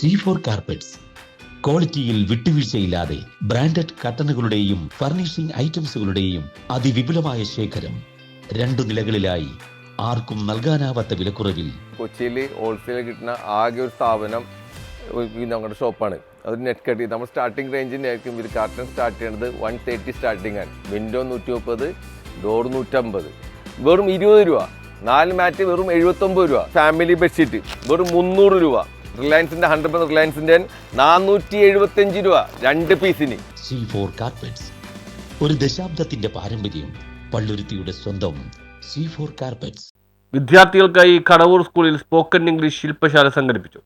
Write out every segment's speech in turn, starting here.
C four carpets. ക്വാളിറ്റിയിൽ വിട്ടുവീഴ്ചയില്ലാതെ branded കട്ടണുകളുടെയും furnishing ഐറ്റംസുകളുടെയും അതിവിപുലമായ ശേഖരം രണ്ടു നിലകളിലായി ആർക്കും നൽകാനാവാത്ത വിലക്കുറവിൽ. കൊച്ചിയിൽ ഹോൾസെയിൽ കിട്ടുന്ന ആകെ ഒരു സ്ഥാപനം ഒരു ഞങ്ങളുടെ ഷോപ്പാണ്. അത് നെറ്റ് കട്ടി നമ്മൾ സ്റ്റാർട്ടിംഗ് റേഞ്ചിന്റെ ആയിരിക്കും. ഇത് കാർട്ടൺ സ്റ്റാർട്ട് ചെയ്യുന്നത് വൺ തേർട്ടി സ്റ്റാർട്ടിംഗ് ആണ്. വിൻഡോ നൂറ്റി മുപ്പത് ഡോർ നൂറ്റമ്പത്. വെറും ഇരുപത് രൂപ. നാല് മാറ്റ് വെറും എഴുപത്തൊമ്പത് രൂപ. ഫാമിലി ബെഡ്ഷീറ്റ് വെറും മുന്നൂറ് രൂപ. റിലയൻസിന്റെ ഹൺഡ്രഡ് പെർസെന്റ് റിലയൻസിന്റെ നാനൂറ്റി എഴുപത്തിയഞ്ച് രൂപ രണ്ട് പീസിന്. C four carpets. ഒരു ദശാബ്ദത്തിന്റെ പാരമ്പര്യം പള്ളുരുത്തിയുടെ സ്വന്തം സി ഫോർ കാർപ്പറ്റ്സ്. വിദ്യാർത്ഥികൾക്കായി കടവൂർ സ്കൂളിൽ സ്പോക്കൺ ഇംഗ്ലീഷ് ശില്പശാല സംഘടിപ്പിച്ചു.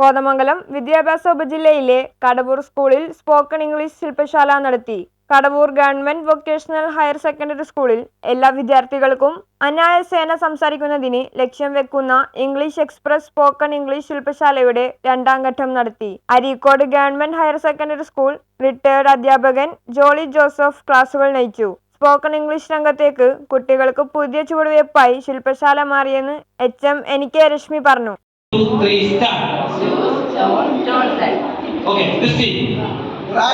കോതമംഗലം വിദ്യാഭ്യാസ ഉപജില്ലയിലെ കടവൂർ സ്കൂളിൽ സ്പോക്കൺ ഇംഗ്ലീഷ് ശില്പശാല നടത്തി. Kadavoor government vocational higher secondary സ്കൂളിൽ എല്ലാ വിദ്യാർത്ഥികൾക്കും അനായസേന സംസാരിക്കുന്നതിന് ലക്ഷ്യം വെക്കുന്ന ഇംഗ്ലീഷ് എക്സ്പ്രസ് സ്പോക്കൺ ഇംഗ്ലീഷ് ശില്പശാലയുടെ രണ്ടാം ഘട്ടം നടത്തി Areekode government higher secondary school retired അധ്യാപകൻ ജോളി ജോസഫ് ക്ലാസുകൾ നയിച്ചു സ്പോക്കൺ ഇംഗ്ലീഷ് രംഗത്തേക്ക് കുട്ടികൾക്ക് പുതിയ ചുവടുവയ്പായി ശില്പശാല മാറിയെന്ന് എച്ച് എം എനിക്ക് രശ്മി പറഞ്ഞു two, three, start. Okay, this team. എടാ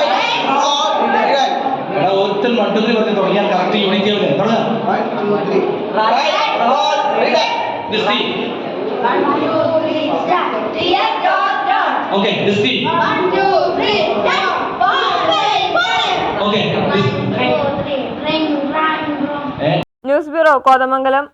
ഒരുത്തൻ വൺ ടു ത്രീ പറഞ്ഞ് തുടങ്ങിയാൽ കറക്റ്റ് യൂണിറ്റ് ആവില്ലേ തുടങ്ങാം rong. Eh? News bureau Kothamangalam